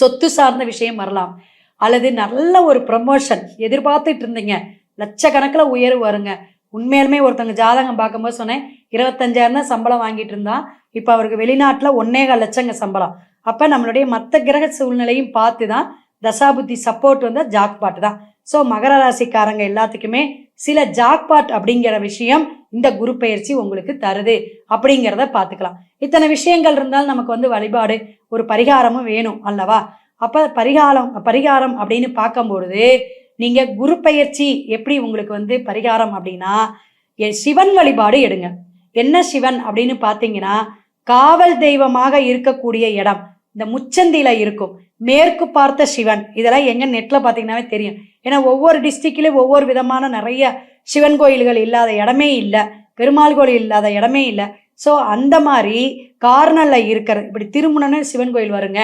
சொத்து சார்ந்த விஷயம் வரலாம். அல்லது நல்ல ஒரு ப்ரமோஷன் எதிர்பார்த்துட்டு இருந்தீங்க. லட்சக்கணக்கில் உயர்வு வருங்க. உண்மையிலுமே ஒருத்தவங்க ஜாதகம் பார்க்கும்போது சொன்னேன் இருபத்தஞ்சாயிரம் தான் சம்பளம் வாங்கிட்டு இருந்தான் இப்போ அவருக்கு வெளிநாட்டில் ஒன்னேகால் லட்சங்க சம்பளம். அப்போ நம்மளுடைய மற்ற கிரக சூழ்நிலையும் பார்த்து தான் தசாபுத்தி சப்போர்ட் வந்து ஜாக்பாட் தான். ஸோ மகர ராசிக்காரங்க எல்லாத்துக்குமே சில ஜாக்பாட் அப்படிங்கிற விஷயம் இந்த குரு பயிற்சி உங்களுக்கு தருது அப்படிங்கிறத பார்த்துக்கலாம். இத்தனை விஷயங்கள் இருந்தாலும் நமக்கு வந்து வழிபாடு ஒரு பரிகாரமும் வேணும் அல்லவா? அப்போ பரிகாரம் பரிகாரம் அப்படின்னு பார்க்கும்பொழுது நீங்கள் குரு பயிற்சி எப்படி உங்களுக்கு வந்து பரிகாரம் அப்படின்னா எ- சிவன் வழிபாடு எடுங்க. என்ன சிவன் அப்படின்னு பார்த்தீங்கன்னா காவல் தெய்வமாக இருக்கக்கூடிய இடம். இந்த முச்சந்தியில இருக்கும். மேற்கு பார்த்த சிவன். இதெல்லாம் எங்க நெட்ல பாத்தீங்கன்னாவே தெரியும். ஏன்னா ஒவ்வொரு டிஸ்ட்ரிக்ட்லயும் ஒவ்வொரு விதமான நிறைய சிவன் கோயில்கள் இல்லாத இடமே இல்லை. பெருமாள் கோயில் இல்லாத இடமே இல்லை. ஸோ அந்த மாதிரி கார்னரில் இருக்கிற இப்படி திருமணம்னு சிவன் கோயில் வருங்க.